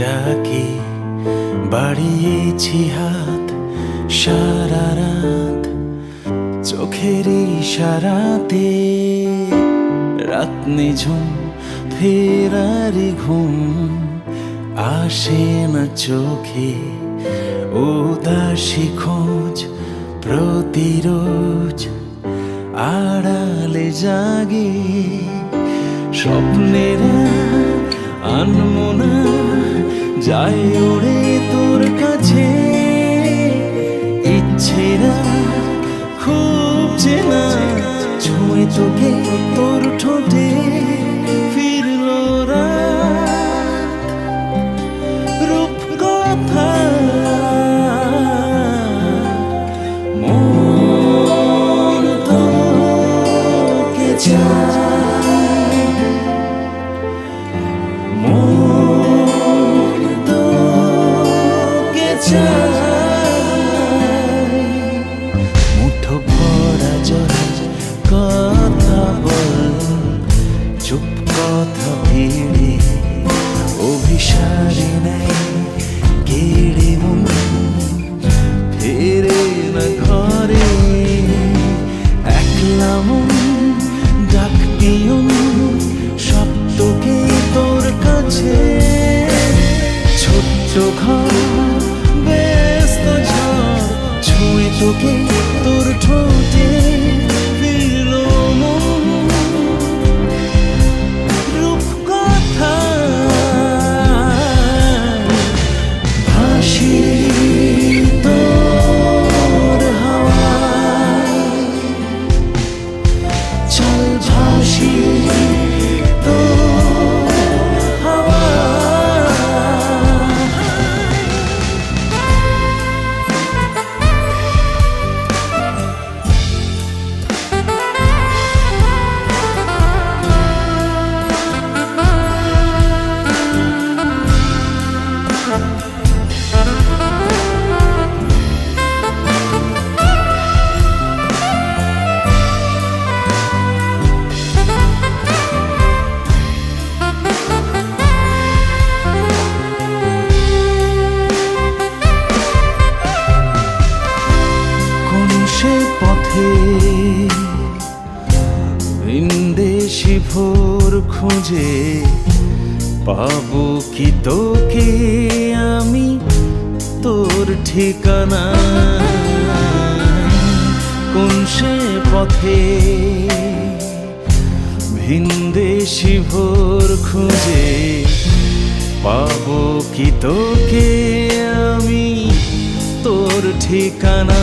ডাকে, বাড়িয়েছি হাত সারা রাত, চোখের ইশারাতে। রাত নিঝুম ফেরারি ঘুম, আসে না চোখে উদাসী খোঁজ, প্রতিরোজ আড়ালে জাগে। স্বপ্নের আনমনা যায় ওড়ে তোর কাছে। ইচ্ছেরা খুব চেনা। ছুঁয়ে তোকে তোর ঠোঁটে। ছোট্ট ঘর সে পথে। বিন্দেশি ভোর খুঁজে পাবো কি তোকে আমি তোর ঠিকানা। কোন সে পথে? ভিনদেশি ভোর খুঁজে পাবো কি তোকে আমি তোর ঠিকানা।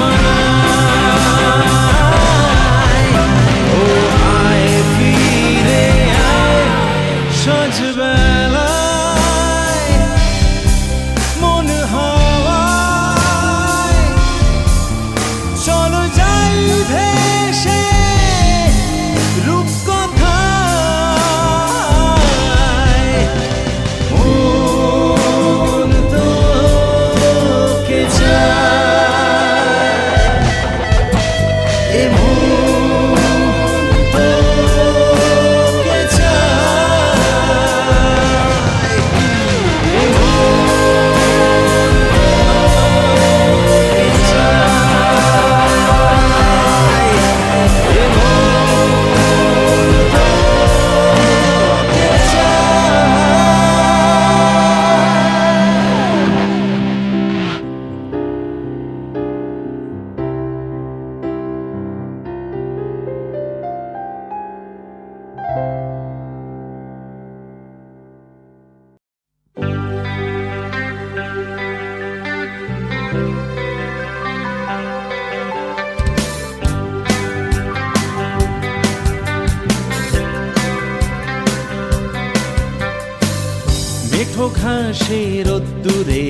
মেঠো রোদ্দুরে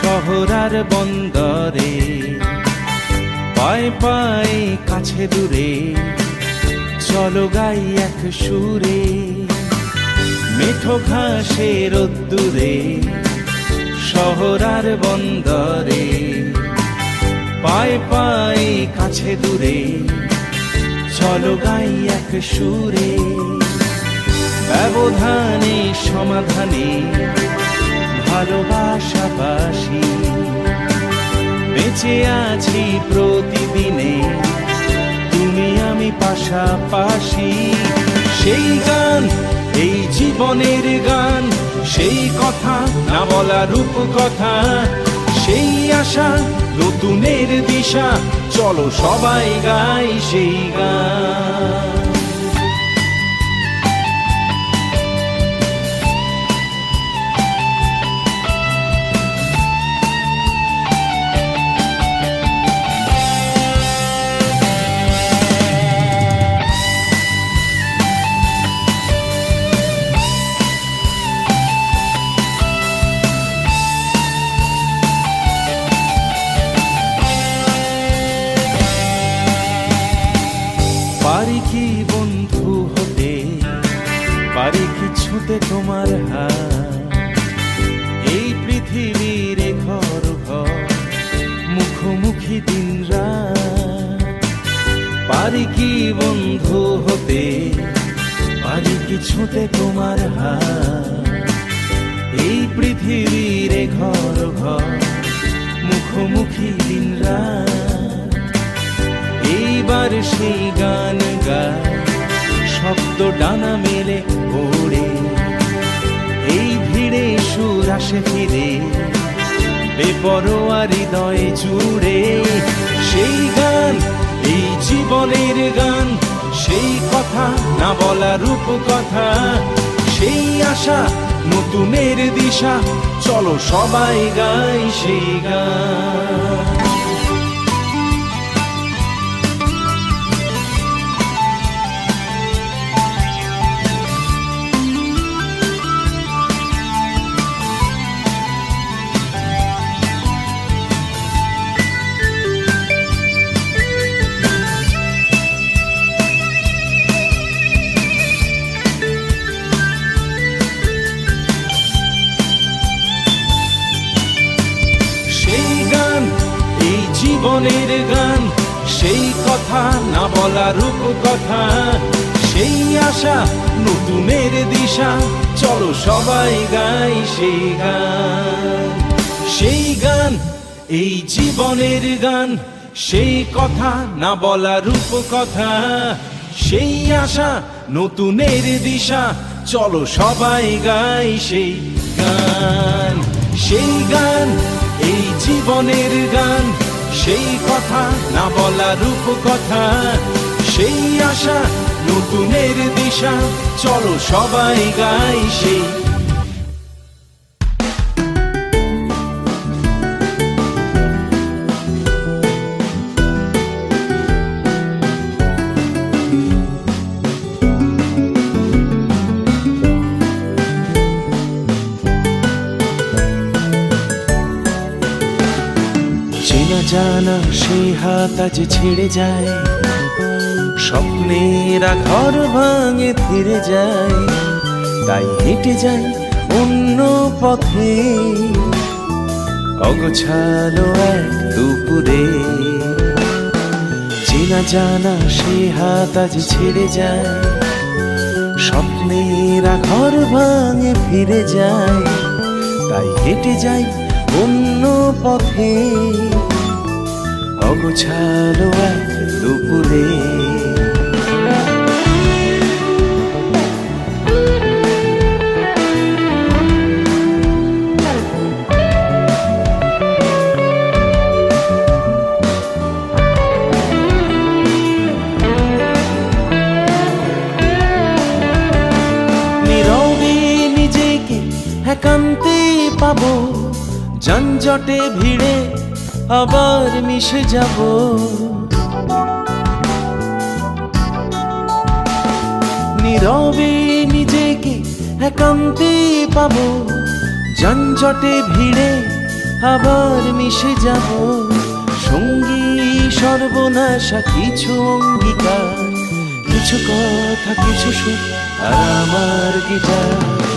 শহর আর বন্দরে, পায়ে পায়ে কাছে দূরে, চলো গাই এক সুরে। মেঠো ঘাসে রোদ্দুরে শহর আর বন্দরে, পায়ে পায়ে কাছে দূরে, চলো গাই এক সুরে। ব্যবধানে সমাধানে ভালোবাসাবাসী বেঁচে আছি প্রতিদিনে। তুমি আমি পাশাপাশি। সেই গান, এই জীবনের গান, সেই কথা না বলা রূপ কথা, সেই আশা নতুনের দিশা। চলো সবাই গাই সেই গান। তোমার হাত। এই পৃথিবীর ঘর ঘর, মুখোমুখি দিন রাত। পারি কি বন্ধু হতে, পারি কি ছুতে তোমার হাত। এই পৃথিবীর ঘর ঘর, মুখোমুখি দিন এইবার সেই গান গায়, শব্দ ডানা আসে ফিরে বেপরোয়া হৃদয় জুড়ে, সেই গান, এই জীবনের গান, সেই কথা না বলা রূপ কথা, সেই আশা নতুনের দিশা, চলো সবাই গাই সেই গান। কথা, না বলা রূপ কথা সেই আশা নতুনের দিশা। চলো সবাই গাই সেই গান। সেই গান, এই জীবনের গান। সেই কথা, না বলা রূপ কথা সেই আশা নতুনের দিশা। চলো সবাই গাই সেই গান। সেই গান, এই জীবনের গান। সেই কথা না বলা রূপ কথা সেই আশা নতুনের দিশা। চলো সবাই গাই সেই জানা সেই হাত আজ ছেড়ে যায়। স্বপ্নেরা ঘর ভাঙে ফিরে যায়। তাই হেঁটে যাই অন্য পথে। অগোছালো এক দুপুরে। চেনা জানা সেই হাত আজ ছেড়ে যায়। স্বপ্নেরা ঘর ভাঙে ফিরে যায়। তাই হেঁটে যাই অন্য পথে। অগোছালো এক দুপুরে। একান্তে পাবো যানজটে ভিড়ে আবার মিশে যাব। নীরবে নিজেকে একান্তে পাব। যানজটে ভিড়ে আবার মিশে যাব। সঙ্গী সর্বনাশা, কিছু অঙ্গীকার, কিছু কথা, কিছু সুর আর আমার গিটার।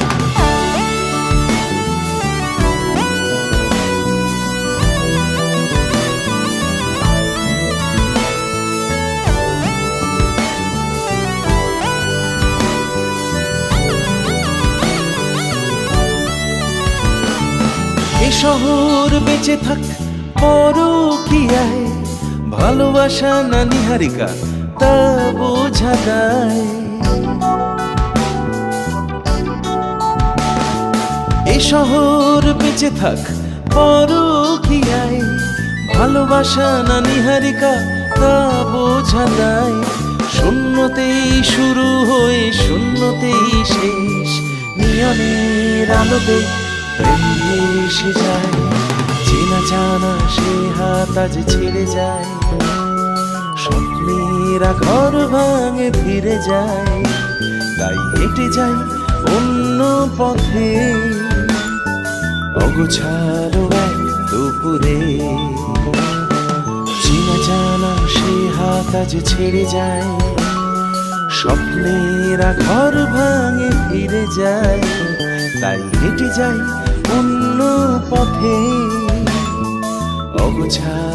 শহর বেঁচে থাক পরকিয়ায়। ভালোবাসা না নিহারিকা, তা বোঝা যায়। এ শহর বেঁচে থাক পরকিয়ায়। ভালোবাসা না নিহারিকা, তা বোঝা যায়। শূন্যতেই শুরু হয়ে শূন্যতেই শেষ। নিয়নের আলোতে এসে যায়। চেনা জানা সে হাত আজ ছেড়ে যায়। স্বপ্নেরা ঘর ভাঙে ফিরে যায়। তাই হেঁটে যাই অন্য পথে। অগোছালো এক দুপুরে। চেনা জানা সে হাত আজ ছেড়ে যায়। স্বপ্নেরা ঘর ভাঙে ফিরে যায়। তাই হেঁটে যাই অন্য পথে অগোছালো